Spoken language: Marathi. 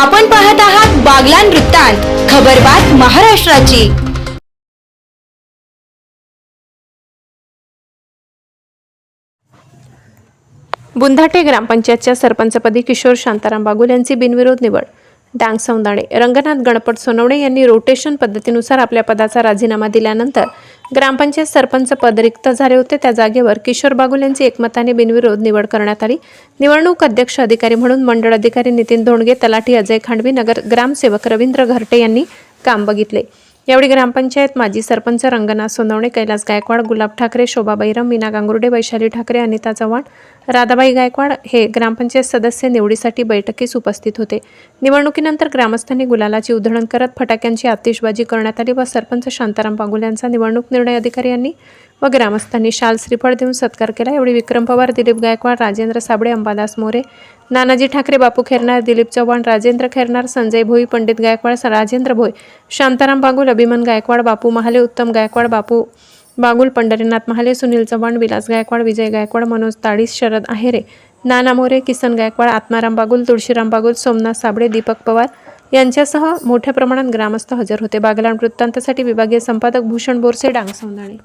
आपण पाहत आहात बागलान वृत्तांत खबरबात महाराष्ट्राची. बुंधाटे ग्रामपंचायतच्या सरपंचपदी किशोर शांताराम बागुल यांची बिनविरोध निवड. डांग सौंदाणे रंगनाथ गणपत सोनवणे यांनी रोटेशन पद्धतीनुसार आपल्या पदाचा राजीनामा दिल्यानंतर ग्रामपंचायत सरपंच पद रिक्त झाले होते. त्या जागेवर किशोर बागुल यांची एकमताने बिनविरोध निवड करण्यात आली. निवडणूक अध्यक्ष अधिकारी म्हणून मंडळ अधिकारी नितीन धोंडगे तलाठी अजय खांडवी नगर ग्रामसेवक रवींद्र घरटे यांनी काम बघितले. यावेळी ग्रामपंचायत माजी सरपंच रंगनाथ सोनवणे कैलास गायकवाड गुलाब ठाकरे शोभा बैरम मीना गांगुर्डे वैशाली ठाकरे अनिता चव्हाण राधाबाई गायकवाड हे ग्रामपंचायत सदस्य निवडीसाठी बैठकीस उपस्थित होते. निवडणुकीनंतर ग्रामस्थांनी गुलालाची उधळण करत फटाक्यांची आतिषबाजी करण्यात आली व सरपंच शांताराम पागुल यांचा निवडणूक निर्णय अधिकारी यांनी व ग्रामस्थांनी शाल श्रीफळ देऊन सत्कार केला. यावेळी विक्रम पवार दिलीप गायकवाड राजेंद्र साबळे अंबादास मोरे नानाजी ठाकरे बापू खेरनार दिलीप चव्हाण राजेंद्र खेरनार संजय भोई पंडित गायकवाड राजेंद्र भोई शांताराम बागुल अभिमन गायकवाड बापू महाले उत्तम गायकवाड बापू बागुल पंढरीनाथ महाले सुनील चव्हाण विलास गायकवाड विजय गायकवाड मनोज ताडीस शरद आहेरे नाना मोरे किसन गायकवाड आत्माराम बागुल तुळशीराम बागुल सोमनाथ साबळे दीपक पवार यांच्यासह मोठ्या प्रमाणात ग्रामस्थ हजर होते. बागलाण वृत्तांतासाठी विभागीय संपादक भूषण बोरसे डांग सौंदाणे